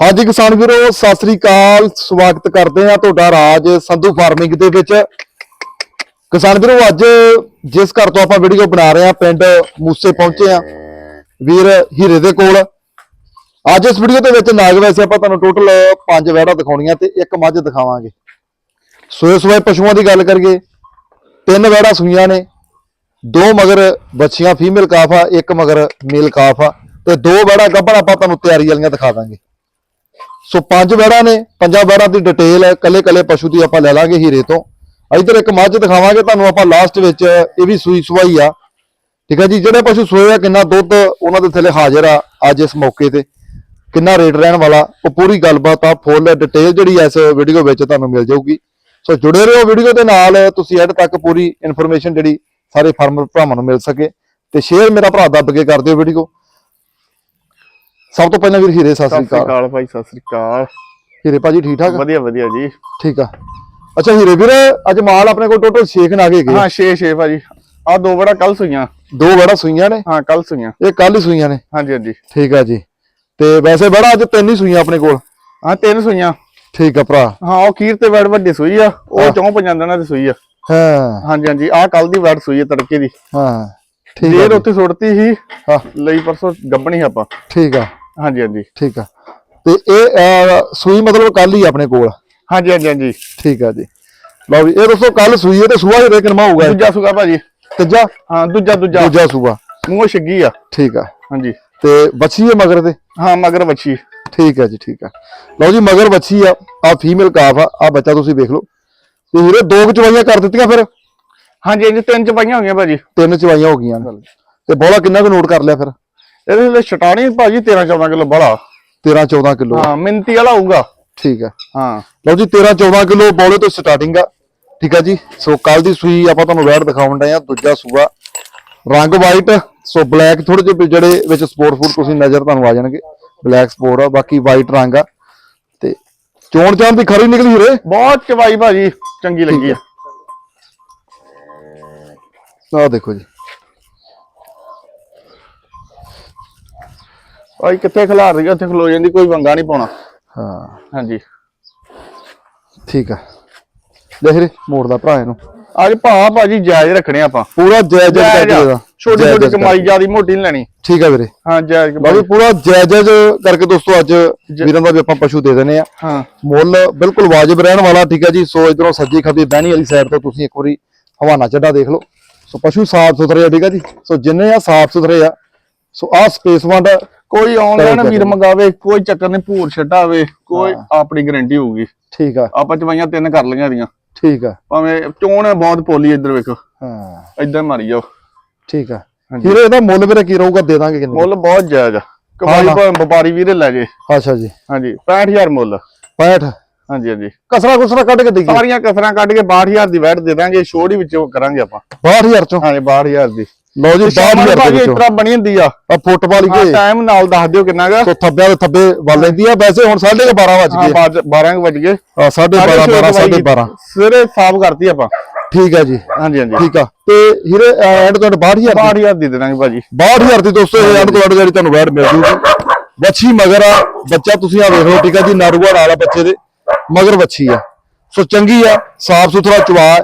ਹਾਂਜੀ ਕਿਸਾਨ ਵੀਰੋ, ਸਤਿ ਸ੍ਰੀ ਅਕਾਲ। ਸਵਾਗਤ ਕਰਦੇ ਆ ਤੁਹਾਡਾ ਰਾਜ ਸੰਧੂ ਫਾਰਮਿੰਗ ਦੇ ਵਿੱਚ। ਕਿਸਾਨ ਵੀਰੋ, ਅੱਜ ਜਿਸ ਘਰ ਤੋਂ ਆਪਾਂ ਵੀਡੀਓ ਬਣਾ ਰਹੇ ਆ ਪਿੰਡ ਮੂਸੇ ਪਹੁੰਚੇ ਆ ਵੀਰ ਹੀਰੇ ਦੇ ਕੋਲ। ਅੱਜ ਇਸ ਵੀਡੀਓ ਦੇ ਵਿੱਚ ਨਾਗ ਵੈਸੇ ਆਪਾਂ ਤੁਹਾਨੂੰ ਟੋਟਲ ਪੰਜ ਵੈੜਾ ਦਿਖਾਉਣੀਆਂ ਤੇ ਇੱਕ ਮੱਝ ਦਿਖਾਵਾਂਗੇ। ਸੋਏ ਸੋਏ ਪਸ਼ੂਆਂ ਦੀ ਗੱਲ ਕਰੀਏ, ਤਿੰਨ ਵੈੜਾ ਸੂਈਆਂ ਨੇ, ਦੋ ਮਗਰ ਬੱਚੀਆਂ ਫੀਮੇਲ ਕਾਫ ਆ, ਇੱਕ ਮਗਰ ਮੇਲ ਕਾਫ ਆ, ਤੇ ਦੋ ਵੈੜਾ ਗੱਭਣ ਆਪਾਂ ਤੁਹਾਨੂੰ ਤਿਆਰੀ ਵਾਲੀਆਂ ਦਿਖਾ ਦਾਂਗੇ। ਸੋ ਪੰਜ ਵੈੜਾਂ ਨੇ, ਪੰਜਾਂ ਵੈੜਾਂ ਦੀ ਡਿਟੇਲ ਕੱਲੇ ਕੱਲੇ ਪਸ਼ੂ ਦੀ ਆਪਾਂ ਲੈ ਲਾਂਗੇ ਹੀਰੇ ਤੋਂ। ਇਧਰ ਇੱਕ ਮੱਝ ਦਿਖਾਵਾਂਗੇ, ਤੁਹਾਨੂੰ ਆਪਾਂ ਲਾਸਟ ਵਿੱਚ ਇਹ ਵੀ ਸੂਈ ਸਵਾਈ ਆ। ਠੀਕ ਹੈ ਜੀ, ਜਿਹੜੇ ਪਸ਼ੂ ਸੋਏ ਆ, ਕਿੰਨਾ ਦੁੱਧ ਉਹਨਾਂ ਦੇ ਥੱਲੇ ਹਾਜ਼ਰ ਆ ਅੱਜ ਇਸ ਮੌਕੇ ਤੇ। ਕਿੰਨਾ ਰੇਟ ਰਹਿਣ ਵਾਲਾ, ਉਹ ਪੂਰੀ ਗੱਲਬਾਤ ਆ ਫੁੱਲ ਡਿਟੇਲ ਜਿਹੜੀ ਇਸ ਵੀਡੀਓ ਵਿੱਚ ਤੁਹਾਨੂੰ ਮਿਲ ਜਾਊਗੀ। ਸੋ ਜੁੜੇ ਰਹੋ ਵੀਡੀਓ ਦੇ ਨਾਲ, ਤੁਸੀਂ ਐਡ ਤੱਕ ਪੂਰੀ ਇਨਫੋਰਮੇਸ਼ਨ ਜਿਹੜੀ ਸਾਰੇ ਫਾਰਮਰ ਭਰਾਵਾਂ ਨੂੰ ਮਿਲ ਸਕੇ। ਤੇ ਸ਼ੇਅਰ ਮੇਰਾ ਭਰਾ ਦੱਬ ਕੇ ਕਰ ਦਿਓ ਵੀਡੀਓ ਸਭ ਤੋਂ ਪਹਿਲਾਂ ਵੀਰ ਹੀਰੇ ਸਤਿ ਸ੍ਰੀ ਅਕਾਲ। ਅਕਾਲ ਭਾਈ ਸਤਿ ਸ੍ਰੀ ਅਕਾਲ। ਹੀਰੇ ਭਾਜੀ ਠੀਕ ਠਾਕ? ਵਧੀਆ ਵਧੀਆ ਜੀ। ਠੀਕ ਆ। ਅੱਛਾ ਹੀਰੇ ਵੀਰ ਅੱਜ ਮਾਲ ਆਪਣੇ ਕੋਲ ਟੋਟਲ 6 ਖਨ ਆ ਗਏ। ਹਾਂ 6 6 ਭਾਜੀ। ਆ ਦੋ ਬੜਾ ਕੱਲ ਸੂਈਆਂ। ਦੋ ਬੜਾ ਸੂਈਆਂ ਨੇ? ਹਾਂ ਕੱਲ ਸੂਈਆਂ। ਇਹ ਕੱਲ ਹੀ ਸੂਈਆਂ ਨੇ? ਹਾਂਜੀ ਹਾਂਜੀ। ਠੀਕ ਆ ਜੀ। ਤੇ ਵੈਸੇ ਬੜਾ ਅੱਜ ਤਿੰਨ ਹੀ ਸੂਈਆਂ ਆਪਣੇ ਕੋਲ। ਹਾਂ ਤਿੰਨ ਸੂਈਆਂ। ਠੀਕ ਆ ਭਰਾ। ਹਾਂ ਉਹ ਖੀਰ ਤੇ ਵੜ ਵੱਡੀ ਸੂਈ ਆ। ਉਹ ਚੌਂ ਪੰਜਾਂ ਦਿਨਾਂ ਦੀ ਸੂਈ ਆ। ਹਾਂ। ਹਾਂਜੀ ਹਾਂਜੀ ਆ ਕੱਲ ਦੀ ਵੜ ਸੂਈ ਆ ਤੜਕੇ ਦੀ। ਹਾਂ। ਠੀਕ ਆ। ਉੱਥੇ ਸੁੱਟਤੀ ਸੀ। ਹਾਂ। ਲਈ ਪਰਸੋਂ ਗੱਬਣੀ ਆਪਾਂ। ਠੀਕ ਆ। ਹਾਂਜੀ ਹਾਂਜੀ। ਠੀਕ ਆ। ਤੇ ਇਹ ਅਹ, ਸੂਈ ਮਤਲਬ ਕੱਲ ਹੀ ਆਪਣੇ ਕੋਲ? ਹਾਂਜੀ ਹਾਂਜੀ ਹਾਂਜੀ। ਠੀਕ ਆ ਜੀ। ਲਓ ਵੀ ਇਹ ਦੋਸਤੋ ਕੱਲ ਸੂਈ ਹੈ ਤੇ ਸੂਆ ਹੀ ਰੇਕਨਮਾ ਹੋਊਗਾ? ਇਹ। ਦੂਜਾ ਸੂਗਾ ਭਾਜੀ। ਤੀਜਾ? ਹਾਂ ਦੂਜਾ ਦੂਜਾ। ਦੂਜਾ ਸੂਆ। ਮੂੰਹ ਛਿੱਗੀ ਆ। ਠੀਕ ਆ। ਹਾਂਜੀ। ਤੇ ਬੱਚੀ ਹੈ ਮਗਰ ਤੇ? ਹਾਂ ਮਗਰ ਵੱਛੀ। ਠੀਕ ਆ ਜੀ ਠੀਕ ਆ। ਲਓ ਜੀ ਮਗਰ ਬੱਚੀ ਆ ਆ ਫੀਮੇਲ ਕਾਫ ਆ ਆ ਬੱਚਾ ਤੁਸੀਂ ਵੇਖ ਲਓ। ਤੇ ਵੀਰੇ ਦੋ ਕੁ ਚਵਾਈਆਂ ਕਰ ਦਿੱਤੀਆਂ ਫਿਰ? ਹਾਂਜੀ ਹਾਂਜੀ ਤਿੰਨ ਚਪਾਈਆਂ ਹੋ ਗਈਆਂ ਭਾਜੀ। ਤਿੰਨ ਚਵਾਈਆਂ ਹੋ ਗਈਆਂ। ਤੇ ਬੋਲਾ ਕਿੰਨਾ ਕੁ ਨੋਟ ਕਰ ਲਿਆ ਫਿਰ? ਇਹਦੇ ਲਈ ਛਟਾਣੀ ਭਾਜੀ 13 14 ਕਿਲੋ ਬੜਾ 13 14 ਕਿਲੋ। ਹਾਂ ਮਿੰਤੀ ਵਾਲਾ ਹੋਊਗਾ। ਠੀਕ ਆ ਹਾਂ। ਲਓ ਜੀ 13 14 ਕਿਲੋ ਬੋਲੇ ਤੋਂ ਸਟਾਰਟਿੰਗ ਆ। ਠੀਕ ਆ ਜੀ? ਸੋ ਕੱਲ ਦੀ ਸੂਈ ਆਪਾਂ ਤੁਹਾਨੂੰ ਵੈਟ ਦਿਖਾਉਣ ਡਏ ਆ ਦੂਜਾ ਸੂਆ। ਰੰਗ ਵਾਈਟ ਸੋ ਬਲੈਕ ਥੋੜੇ ਜਿਹੇ ਜਿਹੜੇ ਵਿੱਚ ਸਪੋਰਟ ਫੂਡ ਤੁਸੀਂ ਨਜ਼ਰ ਤੁਹਾਨੂੰ ਆ ਜਾਣਗੇ। ਬਲੈਕ ਸਪੋਰਟ ਆ ਬਾਕੀ ਵਾਈਟ ਰੰਗ ਆ। ਤੇ ਚੋਣ ਚਾਣ ਦੀ ਖਰੀ ਨਿਕਲੀ ਰੇ ਬਹੁਤ ਚਵਾਈ ਭਾਜੀ ਚੰਗੀ ਲੱਗੀ ਆ। ਆਹ ਦੇਖੋ ਜੀ। ਭਾਈ ਕਿੱਥੇ ਖਿਲਾਰ ਰਹੀ ਆ? ਉੱਥੇ ਖਲੋ ਜਾਂਦੀ ਕੋਈ ਵੰਗਾ ਨਹੀਂ ਪਾਉਣਾ। ਹਾਂ। ਹਾਂਜੀ। ਠੀਕ ਆ। ਲੈ ਹੀਰੇ ਮੋੜ ਦਾ ਭਰਾ ਇਹਨੂੰ। ਅੱਜ ਭਾ ਭਾਜੀ ਜਾਇਜ਼ ਰੱਖਣੇ ਆਪਾਂ। ਪੂਰਾ ਜਾਇਜ਼ ਆ। ਦੇਦਾ ਛੋਟੀ ਛੋਟੀ ਕਮਾਈ ਜਿਆਦੀ ਮੋਟੀ ਨਹੀਂ ਲੈਣੀ। ਠੀਕ ਆ ਵੀਰੇ। ਹਾਂ ਜਾਇਜ਼ ਕਮਾਈ। ਪੂਰਾ ਜਾਇਜ਼ ਕਰਕੇ ਦੋਸਤੋ ਅੱਜ ਵੀਰਾਂ ਦਾ ਵੀ ਆਪਾਂ ਪਸ਼ੂ ਦੇ ਦਿੰਨੇ ਆ। ਹਾਂ। ਮੁੱਲ ਬਿਲਕੁਲ ਵਾਜਬ ਰਹਿਣ ਵਾਲਾ ਠੀਕ ਹੈ ਜੀ। ਸੋ ਇਧਰੋਂ ਸੱਜੀ ਖੱਬੀ ਬਹਿਣੀ ਵਾਲੀ ਸਾਈਡ ਤੋਂ ਤੁਸੀਂ ਇੱਕ ਵਾਰੀ ਹਵਾਨਾ ਚੱਡਾ ਦੇਖ ਲਓ। ਸੋ ਪਸ਼ੂ ਸਾਫ਼ ਸੁਥਰੇ ਆ ਠੀਕ ਹੈ ਜੀ। ਸੋ ਜਿੰਨੇ ਆ ਸਾਫ਼ ਸੁਥਰੇ ਆ। ਸੋ ਆ ਸਪੇਸ ਵੰਡ ਕੋਈ ਆਨਲਾਈਨ। ਵੀਰ ਮੰਗਾਵੇ ਕੋਈ ਚੱਕਰ ਨਹੀਂ ਭੂਰ ਛੱਡਾਵੇ ਕੋਈ ਆਪਣੀ ਗਾਰੰਟੀ ਹੋਊਗੀ। ਠੀਕ ਆ। ਆਪਾਂ ਚਵਾਈਆਂ ਤਿੰਨ ਕਰ ਲਈਆਂ ਦੀਆਂ ਠੀਕ ਆ। ਭਾਵੇਂ ਚੋਣ ਬਹੁਤ ਪੋਲੀ ਇੱਧਰ ਵੇਖੋ। ਹਾਂ। ਇੱਧਰ ਮਾਰੀ ਜਾਓ। ਠੀਕ ਆ। ਹੀਰੇ ਇਹਦਾ ਮੁੱਲ ਵੀਰੇ ਕੀ ਰਹੂਗਾ ਦੇ ਦਾਂਗੇ ਕਿੰਨੇ? ਮੁੱਲ ਬਹੁਤ ਜਾਇਜ਼ ਆ। ਕਮਾਈ। ਭਾਵੇਂ ਵਪਾਰੀ ਵੀਰੇ ਲੈ ਜੇ ਅੱਛਾ ਜੀ। ਹਾਂਜੀ 65000 ਮੁੱਲ। 65 ਹਾਂਜੀ ਹਾਂਜੀ। ਕਸਰਾ ਕੁਸਰਾ ਕੱਢ ਕੇ ਦੇਈਏ। ਸਾਰੀਆਂ ਕਸਰਾਂ ਕੱਢ ਕੇ 62000 ਦੀ ਵੈਟ ਦੇ ਦਾਂਗੇ ਛੋੜ ਹੀ ਵਿੱਚੋਂ ਕਰਾਂਗੇ ਆਪਾਂ। 62000 ਚੋਂ? ਹਾਂਜੀ 62000 ਦੀ। ਲਓ ਜੀ 62000 ਦੇ ਭਾਜੀ ਇਸ ਵਿੱਚੋਂ ਤਰ੍ਹਾਂ ਬਣੀ ਹੁੰਦੀ ਆ। ਆ ਫੁੱਟਬਾਲ ਹਾਂ ਹੀ ਟਾਈਮ ਨਾਲ ਦੱਸ ਦਿਓ ਕਿੰਨਾ ਗਾ ਸੋ ਥੱਬਿਆਂ ਦੇ ਥੱਬੇ ਵੱਲ ਲੈਂਦੀ ਆ। ਵੈਸੇ ਹੁਣ 12:30 ਵੱਜ ਹਾਂ ਗਏ। 12 ਵਜ ਗਏ। ਆ 12:30 12 12:30 ਸਵੇਰੇ ਸਾਫ਼ ਕਰਤੀ ਆਪਾਂ। ਠੀਕ ਆ ਜੀ। ਹਾਂਜੀ ਹਾਂਜੀ। ਠੀਕ ਆ। ਤੇ ਹੀਰੇ ਐਂਡ ਤੋਂ 62000 ਦੀ 62000 ਦੀ ਦੇ ਦਾਂਗੇ ਭਾਜੀ। 62000 ਦੀ ਦੋਸਤੋ ਇਹ ਐਂਡ ਤੋਂ ਜਿਹੜੀ ਤੁਹਾਨੂੰ ਵੈਟ ਮਿਲ ਜੂਗੀ। ਬੱਚੀ ਮਗਰ ਆ। ਬੱਚਾ ਤੁਸੀਂ ਆ ਵੇਖ ਠੀਕ ਆ ਜੀ ਨਾਰੂਆ ਨਾਲ ਆ ਬੱਚੇ ਦੇ। ਮਗਰ ਬੱਚੀ ਆ। ਸੋ ਚੰਗੀ ਆ ਸਾਫ਼ ਸੁਥਰਾ ਚਵਾ ਹੈ।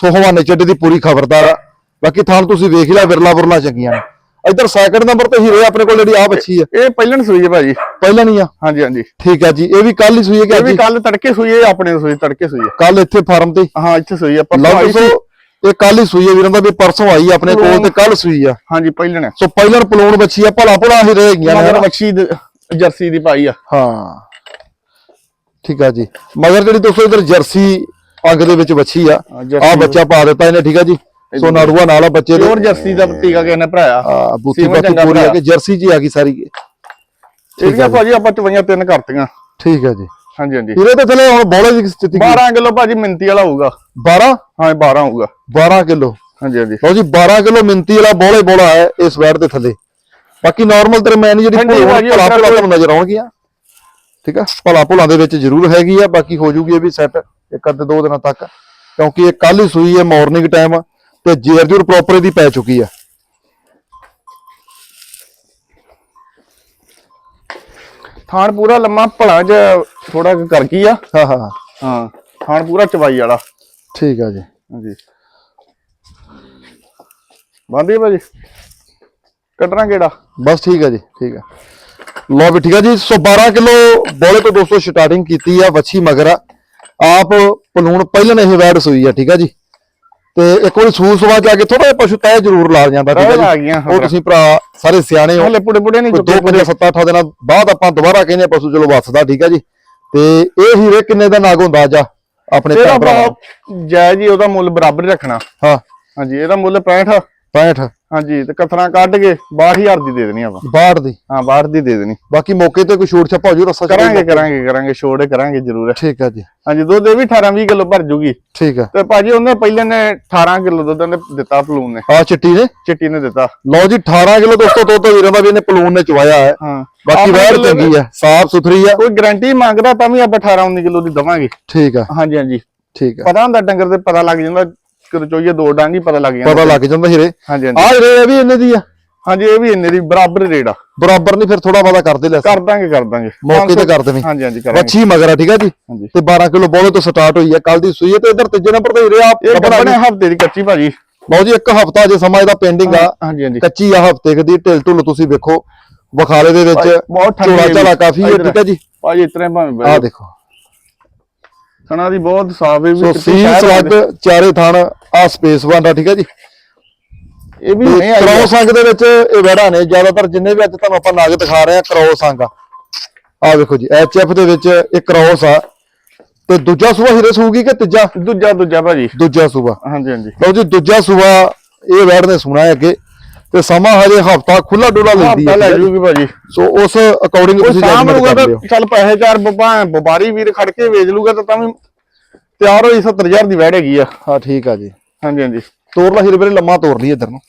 ਸੋ ਹਵਾਨੇ ਚੱਡੇ ਦੀ ਪੂਰੀ ਖਬਰਦਾਰ ਆ। ਬਾਕੀ ਥਾਂ ਤੁਸੀਂ ਵੇਖ ਲਿਆ ਵਿਰਲਾ ਵਿਰਲਾ ਚੰਗੀਆਂ ਨੇ। ਇੱਧਰ ਸੈਕਿੰਡ ਨੰਬਰ ਤੇ ਹੀਰੇ ਆਪਣੇ ਕੋਲ ਜਿਹੜੀ ਆ ਬੱਚੀ ਆ। ਇਹ ਪਹਿਲਣ ਸੂਈ ਹੈ ਭਾਜੀ। ਪਹਿਲਾਂ ਨਹੀਂ ਆ? ਹਾਂਜੀ ਹਾਂਜੀ। ਠੀਕ ਆ ਜੀ ਇਹ ਵੀ ਕੱਲ ਹੀ ਸੂਈ ਹੈ ਕਿ ਇਹ ਅੱਜ? ਵੀ ਕੱਲ ਤੜਕੇ ਸੂਈ ਹੈ ਆਪਣੇ ਸੂਈ ਤੜਕੇ ਸੂਈ ਹੈ। ਕੱਲ ਇੱਥੇ ਫਾਰਮ ਤੇ। ਹਾਂ ਇੱਥੇ ਸੂਈ ਹੈ। ਪਰਸੋਂ ਆਈ ਸੀ। ਇਹ ਕੱਲ ਹੀ ਸੂਈ ਹੈ ਵੀਰਾਂ ਦਾ ਵੀ ਪਰਸੋਂ ਆਈ ਆਪਣੇ ਕੋਲ ਤੇ ਕੱਲ ਸੂਈ ਆ। ਹਾਂਜੀ ਪਹਿਲਣ। ਸੋ ਪਹਿਲਾਂ ਪਲੂਣ ਬੱਚੀ ਆ ਭਲਾ ਭਲਾ ਹੀ ਰਹਿ ਗਈਆਂ ਨੇ ਦ- ਜਰਸੀ ਦੀ ਪਾਈ ਆ। ਹਾਂ। ਠੀਕ ਆ ਜੀ। ਮਗਰ ਜਿਹੜੀ ਦੋਸਤੋ ਇਧਰ ਜਰਸੀ ਅੰਗ ਦੇ ਵਿੱਚ ਬੱਚੀ ਆ ਹਾਂ, ਆ। ਬੱਚਾ ਪਾ ਦਿੱਤਾ ਇਹਨੇ ਠੀਕ ਆ ਜੀ? ਸੋ ਨਾੜੂਆ ਨਾਲ ਆ ਬੱਚੇ ਦੇ। ਪਿਓਰ ਜਰਸੀ ਦਾ ਟੀਕਾ ਕਿਸੇ ਨੇ ਭਰਾਇਆ। ਆ ਬੂਤੀ ਚੰਗਾ ਪੂਰੀ ਆ ਭਰਾ। ਕਿ ਜਰਸੀ ਜੀ ਆ ਗਈ ਸਾਰੀ। ਇਹਦੀਆਂ ਭਾਜੀ ਆਪਾਂ ਚਵਾਈਆਂ ਤਿੰਨ ਕਰਤੀਆਂ। ਠੀਕ ਆ ਜੀ। ਹਾਂਜੀ ਹਾਂਜੀ। ਇਹਦੇ ਤੇ ਥਲੇ ਹੁਣ ਬੋਲੇ ਦੀ ਸਥਿਤੀ ਕੀ 12 ਕਿਲੋ ਭਾਜੀ ਮਿੰਤੀ ਵਾਲਾ ਹੋਊਗਾ। 12 ਹਾਂ 12 ਹੋਊਗਾ। 12 ਕਿਲੋ। ਹਾਂਜੀ ਹਾਂਜੀ। ਲਓ ਜੀ 12 ਕਿਲੋ ਮਿੰਤੀ ਵਾਲਾ ਬੋਲੇ ਬੋਲਾ ਹੈ ਇਸ ਵੈਟ ਦੇ ਥੱਲੇ। ਬਾਕੀ ਨਾਰਮਲ ਤੇ ਮੈਂ ਜਿਹੜੀ ਹਾਂਜੀ ਭੋਲਾ ਭਾਜੀ, ਭਲਾ ਭੁਲਾ ਤੁਹਾਨੂੰ ਨਜ਼ਰ ਆਉਣਗੀਆਂ। ਠੀਕ ਆ? ਭਲਾ ਭੁਲਾ ਦੇ ਵਿੱਚ ਜ਼ਰੂਰ ਹੈਗੀ ਆ ਬਾਕੀ ਹੋ ਜੂਗੀ ਇਹ ਵੀ ਸੈੱਟ ਇੱਕ ਅੱਧੇ ਦੋ ਦਿਨਾਂ ਤੱਕ। ਕਿਉਂਕਿ ਇਹ ਕੱਲ ਹੀ ਸੂਈ ਹੈ ਮਾਰਨਿੰਗ ਟਾਈਮ ਤੇ ਜੇਰ ਜੂਰ ਪ੍ਰੋਪਰ ਇਹਦੀ ਪੈ ਚੁੱਕੀ ਆ। ਥਾਣ ਪੂਰਾ ਲੰਮਾ ਭਲਾ ਚ ਥੋੜਾ ਕਰ ਕੀ ਆ। ਹਾਂ ਹਾਂ ਹਾਂ। ਥਾਣ ਪੂਰਾ ਚਵਾਈ ਵਾਲਾ। ਠੀਕ ਆ ਜੀ। ਹਾਂਜੀ। ਬੰਦੀ ਭਾਜੀ? ਕੱਟਣਾ ਕਿਹੜਾ? ਬਸ ਠੀਕ ਆ ਜੀ ਠੀਕ ਆ। ਲਓ ਵੀ ਠੀਕ ਆ ਜੀ ਸੋ 12 ਕਿਲੋ ਬੋਲੇ ਤੋਂ ਦੋਸਤੋ ਸਟਾਰਟਿੰਗ ਕੀਤੀ ਆ ਵੱਛੀ ਮਗਰ ਆ। ਆਪ ਪਲੂਣ ਪਹਿਲਾਂ ਇਹ ਵੈਡ ਸੂਈ ਆ ਠੀਕ ਆ ਜੀ। ਤੇ ਇੱਕ ਵਾਰੀ ਸੂ ਸਵਾ ਜਾ ਕੇ ਥੋੜਾ ਜਿਹਾ ਪਸ਼ੂ ਤੈ ਜ਼ਰੂਰ ਲਾ ਜਾਂਦਾ ਠੀਕ ਆ ਲਾ ਜੀ ਉਹ ਤੁਸੀਂ ਭਰਾ ਸਾਰੇ ਸਿਆਣੇ ਹੋ। ਹਲੇ ਪੁੜੇ ਪੁੜੇ ਨਹੀਂ ਦੋ ਪੰਜ ਸੱਤ ਅੱਠ ਦਿਨਾਂ ਬਾਅਦ ਆਪਾਂ ਦੁਬਾਰਾ ਕਹਿੰਦੇ ਆ ਪਸ਼ੂ ਚਲੋ ਵੱਸਦਾ ਠੀਕ ਆ ਜੀ? ਤੇ ਇਹ ਹੀਰੇ ਕਿੰਨੇ ਦਾ ਨਾਗ ਹੁੰਦਾ ਆ ਆਪਣੇ? ਬਹੁਤ ਜਾਇਜ਼ ਹੀ ਉਹਦਾ ਮੁੱਲ ਬਰਾਬਰ ਹੀ ਰੱਖਣਾ। ਹਾਂ। ਹਾਂਜੀ ਇਹਦਾ ਮੁੱਲ 65 65 ਹਾਂਜੀ ਤੇ ਕਥਰਾ ਕੱਢ ਕੇ 62000 ਦੀ ਦੇ ਦੇਣੀ ਆਪਾਂ। 62 ਦੀ। ਹਾਂ ਬਾਹਰ ਦੀ ਦੇ ਦੇਣੀ। ਬਾਕੀ ਮੌਕੇ ਤੇ ਕੋਈ ਛੂਟ ਛੱਪਾ ਹੋ ਜੂ ਰਸਾ ਕਰਾਂਗੇ ਕਰਾਂਗੇ ਕਰਾਂਗੇ ਛੋੜੇ ਕਰਾਂਗੇ ਜ਼ਰੂਰ। ਠੀਕ ਆ ਜੀ। ਹਾਂਜੀ ਦੁੱਧ ਇਹ ਵੀ 18 20 ਕਿਲੋ ਭਰ ਜੂਗੀ। ਠੀਕ ਆ। ਤੇ ਭਾਜੀ ਉਹਨੇ ਪਹਿਲੇ ਨੇ 18 ਕਿਲੋ ਦੁੱਧ ਨੇ ਦਿੱਤਾ ਫਲੂਨ ਨੇ। ਆ ਚਿੱਟੀ ਨੇ? ਚਿੱਟੀ ਨੇ ਦਿੱਤਾ। ਲਓ ਜੀ 18 ਕਿਲੋ ਦੋਸਤੋ ਦੁੱਧ ਵੀਰਾਂ ਦਾ ਵੀ ਇਹਨੇ ਪਲੂਨ ਨੇ ਚਵਾਇਆ ਹੈ। ਹਾਂ। ਬਾਕੀ ਵੈੜ ਚੰਗੀ ਆ ਸਾਫ਼ ਸੁਥਰੀ ਆ। ਕੋਈ ਗਾਰੰਟੀ ਮੰਗਦਾ ਤਾਂ ਵੀ ਆਪਾਂ 18 19 ਕਿਲੋ ਦੀ ਦਵਾਂਗੇ। ਠੀਕ ਆ। ਹਾਂਜੀ ਹਾਂਜੀ। ਠੀਕ ਆ। ਪਤਾ ਹੁੰਦਾ ਡੰਗਰ ਤੇ ਪਤਾ ਲੱਗ ਜਾਂਦਾ ਕਿ ਚੋਈਏ ਦੋ ਡਾਂਗੀ ਪਤਾ ਲੱਗ ਜਾਂਦਾ ਪਤਾ ਲੱਗ ਜਾਂਦਾ ਹੀਰੇ। ਹਾਂਜੀ ਹਾਂਜੀ। ਆ ਹੀਰੇ ਇਹ ਵੀ ਇੰਨੇ ਦੀ ਆ? ਹਾਂਜੀ ਇਹ ਵੀ ਇੰਨੇ ਦੀ ਬਰਾਬਰ ਰੇਟ ਆ। ਬਰਾਬਰ ਨਹੀਂ ਫਿਰ ਥੋੜਾ ਬਹੁਤਾ ਕਰਦੇ ਲੈ। ਕਰ ਦਾਂਗੇ ਕਰ ਦਾਂਗੇ। ਮੌਕੇ ਤੇ ਕਰ ਦੇਵੀਂ। ਹਾਂਜੀ ਹਾਂਜੀ ਕਰਾਂਗੇ। ਵੱਛੀ ਮਗਰ ਆ ਠੀਕ ਆ ਜੀ? ਤੇ 12 ਕਿਲੋ ਬੋਲੇ ਤੋਂ ਸਟਾਰਟ ਹੋਈ ਆ ਕੱਲ ਦੀ ਸੂਈ ਤੇ ਇਧਰ ਤੀਜੇ ਨੰਬਰ ਤੇ ਹੀਰੇ ਆ ਇਹ ਗੱਭਣ ਆ ਗੱਬਣੇ ਗਈ। ਹਫ਼ਤੇ ਦੀ ਕੱਚੀ ਭਾਜੀ। ਲਓ ਜੀ ਇੱਕ ਹਫਤਾ ਜੇ ਸਮਾਂ ਇਹਦਾ ਪੈਂਡਿੰਗ ਆ। ਹਾਂਜੀ ਹਾਂਜੀ। ਕੱਚੀ ਆ ਹਫ਼ਤੇ ਦੀ ਢਿਲ ਢੁੱਲ ਤੁਸੀਂ ਵੇਖੋ। ਬਖਾਲੇ ਦੇ ਵਿੱਚ ਬਹੁਤ ਝਾਲਾ ਜੀ। ਕਾਫੀ ਹੈ ਠੀਕ ਆ ਜੀ? ਭਾਜੀ ਇਤਨੇ ਭਾਵੇਂ ਆ ਦੇਖੋ। ਥਣਾ ਦੀ ਬਹੁਤ ਸਾਫ਼ ਹੈ ਵੀ ਸੋ ਕਿਤੇ ਸੀਲ ਸਲੱਗ ਚਾਰੇ ਥਣ ਆ ਸਪੇਸ ਬਣਦਾ ਠੀਕ ਆ ਜੀ। ਇਹ ਵੀ ਨਹੀਂ ਆਈ ਕ੍ਰੋਸ ਅੰਗ ਦੇ ਵਿੱਚ ਇਹ ਵੜਾ ਨੇ ਜ਼ਿਆਦਾਤਰ ਜਿੰਨੇ ਵੀ ਅੱਜ ਤੁਹਾਨੂੰ ਆਪਾਂ ਨਗ ਦਿਖਾ ਰਹੇ ਆ ਕ੍ਰੋਸ ਅੰਗ ਆ। ਆ ਵੇਖੋ ਜੀ ਐਚਐਫ ਦੇ ਵਿੱਚ ਇਹ ਕ੍ਰੋਸ ਆ। ਤੇ ਦੂਜਾ ਸੂਆ ਹੀਰੇ ਸੂਗੀ ਕਿ ਤੀਜਾ? ਦੂਜਾ ਦੂਜਾ ਭਾਜੀ। ਦੂਜਾ ਸੂਆ। ਹਾਂਜੀ ਹਾਂਜੀ। ਲਓ ਜੀ ਦੂਜਾ ਸੂਆ ਇਹ ਵੈੜ ਨੇ ਸੁਣਾ ਹੈ ਅੱਗੇ। ਤੇ ਸਮਾਂ ਹਜੇ ਹਫਤਾ ਖੁੱਲਾ ਡੁੱਲਾ ਲੈਂਦੀ ਹਫਤਾ ਲੈ ਹੈ। ਜੂਗੀ ਭਾਜੀ। ਸੋ ਉਸ ਅਕੋਰਡਿੰਗ ਤੁਸੀਂ ਜਜਮੈਂਟ ਕਰ ਲਿਓ। ਚੱਲ ਪੈਸੇ ਚਾਰ ਵਪਾਰੀ ਵੀਰ ਖੜ ਕੇ ਵੇਚ ਲੂਗਾ ਤਾਂ ਤਾਂ ਵੀ ਤਿਆਰ ਹੋਈ 70000 ਦੀ ਵੈੜ ਹੈਗੀ ਆ। ਹਾਂ ਠੀਕ ਆ ਜੀ। ਹਾਂਜੀ ਹਾਂਜੀ। ਤੋਰ ਲਾ ਹੀਰੇ ਵੀਰੇ ਲੰਮਾ ਤੋਰ ਲਈ ਇੱਧਰ ਨੂੰ।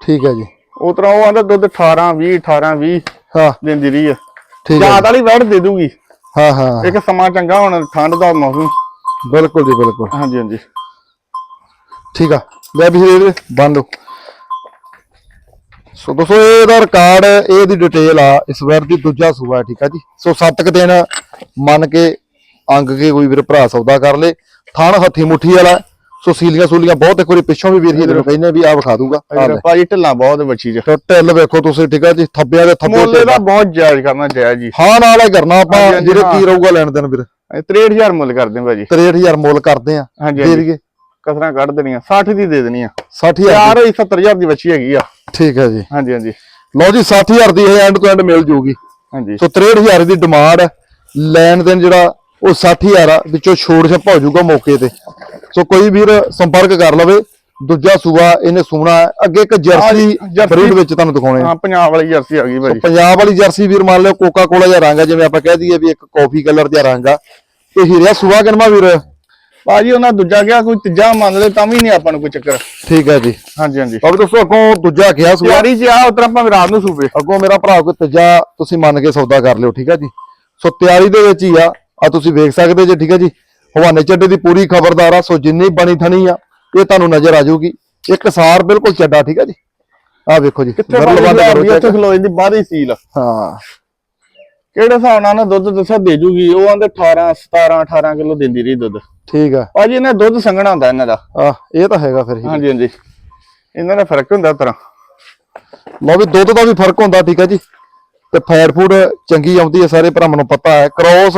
ਠੀਕ ਹੈ ਜੀ। ਉਹ ਤਰ੍ਹਾਂ ਉਹ ਆਂਦਾ ਦੁੱਧ 18 20 18 20 ਹਾਂ। ਦਿੰਦੀ ਰਹੀ ਆ। ਠੀਕ ਹੈ। ਯਾਦ ਵਾਲੀ ਵੈੜ ਦੇ ਦੂਗੀ। ਹਾਂ ਹਾਂ। ਇੱਕ ਸਮਾਂ ਚੰਗਾ ਹੁਣ ਠੰਡ ਦਾ ਮੌਸਮ। ਬਿਲਕੁਲ ਜੀ ਬਿਲਕੁਲ। ਹਾਂਜੀ ਹਾਂਜੀ। ਠੀਕ ਆ। ਲੈ ਵੀ ਵੀਰੇ ਬੰਦ ਸੋ ਦੋਸਤੋ ਇਹਦਾ ਰਿਕਾਰਡ ਇਹਦੀ ਡਿਟੇਲ ਆ। ਇਸ ਵਾਰ ਦੀ ਦੂਜਾ ਸੂਆ ਠੀਕ ਆ ਜੀ? ਸੋ ਸੱਤ ਕੁ ਦਿਨ ਮੰਨ ਕੇ ਅੰਗ ਕੇ ਕੋਈ ਵੀਰ ਭਰਾ ਸੌਦਾ ਕਰ ਲੇ। ਥਣ ਹੱਥੀ ਮੁੱਠੀ ਵਾਲਾ। ਸੋ ਸੀਲੀਆਂ ਸੂਲੀਆਂ ਬਹੁਤ ਇੱਕ ਵਾਰੀ ਪਿੱਛੋਂ ਵੀ ਵੀਰ ਜੀ ਨੂੰ ਕਹਿੰਦੇ ਵੀ ਆ ਵਿਖਾ ਦੂੰਗਾ। ਭਾਜੀ ਢਿੱਲਾਂ ਬਹੁਤ ਬੱਚੀ ਚ। ਢਿੱਲ ਵੇਖੋ ਤੁਸੀਂ ਠੀਕ ਆ ਜੀ? ਥੱਬਿਆਂ ਦੇ ਥੱਬੇ ਮੁੱਲ ਇਹਦਾ ਬਹੁਤ ਜਾਇਜ਼ ਕਰਨਾ ਜਾਇਜ਼ ਜੀ। ਹਾਂ ਨਾਲ ਹੀ ਕਰਨਾ ਆਪਾਂ ਜਿਹੜੇ। ਕੀ ਰਹੂਗਾ ਲੈਣ ਦੇਣ ਵੀਰ। 63000 ਮੁੱਲ ਕਰਦੇ ਭਾਜੀ। 63000 ਮੁੱਲ ਕਰਦੇ ਆ। ਹਾਂਜੀ ਦੇ ਦਈਏ। ਕਸਰਾਂ ਕੱਢ ਦੇਣੀਆਂ 60 ਦੀ ਦੇ ਦੇਣੀ ਆ 60000 ਤਿਆਰ ਹੋਈ 70000 ਦੀ ਬੱਚੀ ਹੈਗੀ ਆ। ਠੀਕ ਹੈ ਜੀ। ਹਾਂਜੀ ਹਾਂਜੀ। ਲਓ ਜੀ 60000 ਦੀ ਇਹ ਐਂਡ ਤੋਂ ਐਂਡ ਮਿਲ ਜੂਗੀ। ਹਾਂਜੀ। ਸੋ 63000 ਦੀ ਡਿਮਾਂਡ ਲੈਣ ਦੇਣ ਜਿਹੜਾ ਉਹ 60000 ਆ ਵਿੱਚੋਂ ਛੋੜ ਛੱਪਾ ਹੋ ਜਾਊਗਾ ਮੌਕੇ ਤੇ। ਸੋ ਕੋਈ ਵੀਰ ਸੰਪਰਕ ਕਰ ਲਵੇ। ਦੂਜਾ ਸੂਆ ਇਹਨੇ ਸੂਣਾ ਹੈ। ਅੱਗੇ ਇੱਕ ਜਰਸੀ। ਬਰੀਡ ਵਿੱਚ ਤੁਹਾਨੂੰ ਦਿਖਾਉਣੇ ਆ। ਹਾਂ ਪੰਜਾਬ ਵਾਲੀ ਜਰਸੀ ਆ ਗਈ ਭਾਜੀ ਪੰਜਾਬ ਵਾਲੀ ਜਰਸੀ ਵੀਰ ਮੰਨ ਲਿਓ ਕੋਕਾ ਕੋਲਾ ਜਿਹਾ ਰੰਗ ਆ ਜਿਵੇਂ ਆਪਾਂ ਕਹਿ ਦਈਏ ਵੀ ਇੱਕ ਕਾਫੀ ਕਲਰ ਜਿਹਾ ਰੰਗ ਆ। ਤੇ ਹੀਰਿਆ ਸੂਆ ਕਿਨਮਾ ਵੀਰ? ਭਾਜੀ ਉਹਨਾਂ ਦੂਜਾ ਗਿਆ ਕੋਈ ਤੀਜਾ ਮੰਨ ਲੈ ਤਾਂ ਵੀ ਨਹੀਂ ਆਪਾਂ ਨੂੰ ਕੋਈ ਚੱਕਰ। ਠੀਕ ਹੈ ਜੀ। ਹਾਂਜੀ ਹਾਂਜੀ। ਅਬ ਦੋਸਤੋ ਅੱਗੋਂ ਦੂਜਾ ਗਿਆ ਸੂਆ ਤਿਆਰੀ ਚ ਆ ਉਤਰਾ ਆਪਾਂ ਰਾਤ ਨੂੰ ਸੂਬੇ। ਅੱਗੋਂ ਮੇਰਾ ਭਰਾ ਕੋਈ ਤੀਜਾ ਤੁਸੀਂ ਮੰਨ ਕੇ ਸੌਦਾ ਕਰ ਲਿਓ ਠੀਕ ਹੈ ਜੀ। ਸੋ ਤਿਆਰੀ ਦੇ ਵਿੱਚ ਹੀ ਆ। ਆ ਤੁਸੀਂ ਵੇਖ ਸਕਦੇ ਜੇ ਠੀਕ ਹੈ ਜੀ। ਹਵਾਨੇ ਚੱਡੇ ਦੀ ਪੂਰੀ ਖਬਰਦਾਰ ਆ। ਸੋ ਜਿੰਨੀ ਬਣੀ ਥਣੀ ਆ ਇਹ ਤੁਹਾਨੂੰ ਨਜ਼ਰ ਆ ਜਾਊਗੀ। ਇੱਕ ਸਾਰ ਬਿਲਕੁਲ ਚੱਡਾ ਠੀਕ ਹੈ ਜੀ। ਆ ਵੇਖੋ ਜੀ ਕਿੱਥੇ ਗਰਲ ਬੰਦ ਕਰੋ ਭਾਜੀ ਇੱਥੇ check। ਖਲੋ ਜਾਂਦੀ ਬਾਹਰ ਸੀਲ। ਹਾਂ। ਕਿਹੜੇ ਹਿਸਾਬ ਨਾਲ ਉਹਨੇ ਦੁੱਧ ਦੱਸਿਆ ਦੇ ਜੂਗੀ? ਉਹ ਆਂਦੇ 18 17 18 ਕਿਲੋ ਦਿੰਦੀ ਰਹੀ ਦੁੱਧ। ਠੀਕ ਆ। ਭਾਜੀ ਇਹਨੇ ਦੁੱਧ ਸੰਘਣਾ ਹੁੰਦਾ ਇਹਨਾਂ ਦਾ। ਆ ਇਹ ਤਾਂ ਹੈਗਾ ਫਿਰ। ਹੀ ਹਾਂਜੀ ਹਾਂਜੀ। ਇਹਨਾਂ ਦਾ ਫ਼ਰਕ ਹੁੰਦਾ ਤਰ੍ਹਾਂ। ਲਓ ਵੀ ਦੁੱਧ ਦਾ ਵੀ ਫ਼ਰਕ ਹੁੰਦਾ ਠੀਕ ਹੈ ਜੀ। ਤੇ ਫੈਟ ਫੂਡ ਚੰਗੀ ਆਉਂਦੀ ਹੈ ਸਾਰੇ ਭਰਾਵਾਂ ਨੂੰ ਪਤਾ ਹੈ। ਕ੍ਰੋਸ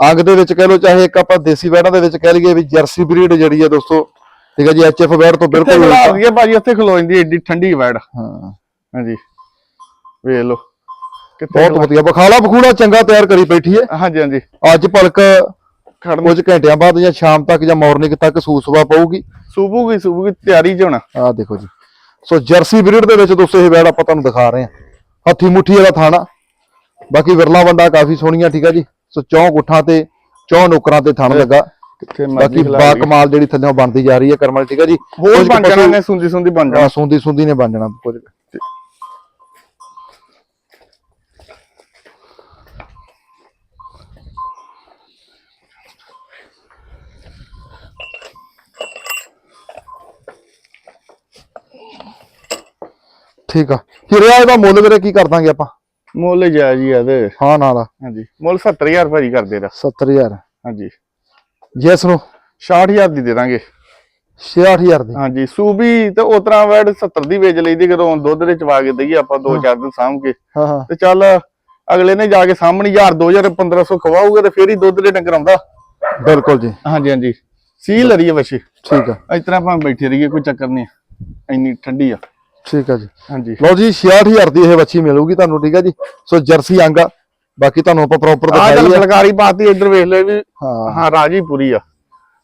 ਅੰਗ ਦੇ ਵਿੱਚ ਕਹਿ ਲਓ ਚਾਹੇ ਇੱਕ ਆਪਾਂ ਦੇਸੀ ਵੈੜਾਂ ਦੇ ਵਿੱਚ ਕਹਿ ਲਈਏ ਵੀ ਜਰਸੀ ਬਰੀਡ ਜਿਹੜੀ ਹੈ ਦੋਸਤੋ ਠੀਕ ਹੈ ਜੀ ਐਚਐਫ ਵੈੜ ਤੋਂ ਬਿਲਕੁਲ ਖਲਾ ਉਲਟਾ। ਦਈਏ ਭਾਜੀ ਉੱਥੇ ਖਲੋ ਜਾਂਦੀ ਏਡੀ ਠੰਡੀ ਵੈੜ। ਹਾਂ। ਹਾਂਜੀ। ਵੇਖ ਲਓ। ਬਹੁਤ ਵਧੀਆ। ਬਖਾਲਾ ਬਖੂੜਾ ਚੰਗਾ ਤਿਆਰ ਕਰੀ ਬੈਠੀ ਹੈ ਹਾਂਜੀ ਹਾਂਜੀ। ਅੱਜ ਭਲਕ ਖੜਨ ਕੁਝ ਘੰਟਿਆਂ ਬਾਅਦ ਜਾਂ ਸ਼ਾਮ ਤੱਕ ਜਾਂ ਮਾਰਨਿੰਗ ਤੱਕ ਸੂਸਵਾ ਪਊਗੀ। ਸੂਬੂਗੀ ਸੂਬੂਗੀ ਤਿਆਰੀ ਚ ਹੋਣਾ। ਆਹ ਦੇਖੋ ਜੀ। ਸੋ ਜਰਸੀ ਬਰੀਡ ਦੇ ਵਿੱਚ ਦੋਸਤੋ ਇਹ ਵੈੜ ਆਪਾਂ ਤੁਹਾਨੂੰ ਦਿਖਾ ਰਹੇ ਹਾਂ। ਹੱਥੀ ਮੁੱਠੀ ਵਾਲਾ ਥਾਣਾ। ਬਾਕੀ ਵਿਰਲਾ ਵੰਡਾ ਕਾਫੀ ਸੋਹਣੀਆਂ ਠੀਕ ਆ ਜੀ। ਸੋ ਚੌਂ ਗੁੱਠਾਂ ਤੇ ਚੌਂ ਨੁਕਰਾਂ ਤੇ ਥਣ ਲੱਗਾ। ਬਾਕੀ ਬਾ। ਕਮਾਲ ਜਿਹੜੀ ਥੱਲੇ ਬਣਦੀ ਜਾ ਰਹੀ ਹੈ ਕਰਮਲ ਠੀਕ ਆ ਜੀ। ਹੋਰ ਬਣ ਜਾਣਾ ਨੇ ਸੁੰਦੀ ਸੁੰਦੀ ਬਣ ਜਾਣਾ। ਸੁੰਦੀ ਸੁੰਦੀ ਨੇ ਬਣ ਜਾਣਾ ਕੁਝ। ਠੀਕ ਆ। ਹੀਰੇ ਇਹਦਾ ਮੁੱਲ ਵੀਰੇ ਕੀ ਕਰ ਦਾਂਗੇ ਆਪਾਂ? ਮੁੱਲ ਹੀ ਆ ਤੇ ਹਾਂ ਨਾਲ ਹਾਂਜੀ। ਮੁੱਲ 70000 ਭਾਜੀ ਕਰਦੇ ਦਾ 70000 ਹਾਂਜੀ। ਜਿਸ ਨੂੰ? 60000 ਦੀ ਦੇ ਦਾਂਗੇ। 66000 ਦੀ। ਹਾਂਜੀ। ਸੂਬੀ ਤੇ ਉਤਰਾ ਵੈਡ 70 ਦੀ ਵੇਚ ਲਈਦੀ ਕਦੋਂ ਦੁੱਧ ਦੇ ਚਵਾ ਕੇ ਦਈਏ ਆਪਾਂ ਦੋ ਚਾਰ ਦਿਨ ਸਾਂਭ ਕੇ। ਹਾਂ ਹਾਂ। ਤੇ ਚੱਲ ਅਗਲੇ ਨੇ ਜਾ ਕੇ ਸਾਹਮਣੇ 1000 2000 1500 ਖਵਾਊਗਾ ਤੇ ਫੇਰ ਹੀ ਦੁੱਧ ਦੇ ਡੰਗਰ ਆਉਂਦਾ। ਬਿਲਕੁਲ ਜੀ। ਹਾਂਜੀ ਹਾਂਜੀ। ਸੀ ਲਰੀ ਵਸ਼ੀ। ਠੀਕ ਆ। ਇਸ ਤਰ੍ਹਾਂ ਭਾਵੇਂ ਬੈਠੇ ਰਹੀਏ ਕੋਈ ਚੱਕਰ ਨਹੀਂ ਇੰਨੀ ਠੰਡੀ ਆ। ਠੀਕ ਆ ਜੀ। ਹਾਂਜੀ। ਲਓ ਜੀ 66000 ਦੀ ਇਹ ਬੱਚੀ ਮਿਲੂਗੀ ਤੁਹਾਨੂੰ ਠੀਕ ਆ ਜੀ। ਸੋ ਜਰਸੀ ਅੰਗ ਬਾਕੀ ਤੁਹਾਨੂੰ ਆਪਾਂ ਪ੍ਰੋਪਰ ਦਿਖਾਈ ਆ। ਫਲਕਾਰੀ ਪਾਤੀ ਇੱਧਰ ਵੇਖ ਲੈ ਵੀ। ਹਾਂ। ਹਾਂ ਰਾਜੀ ਪੂਰੀ ਆ।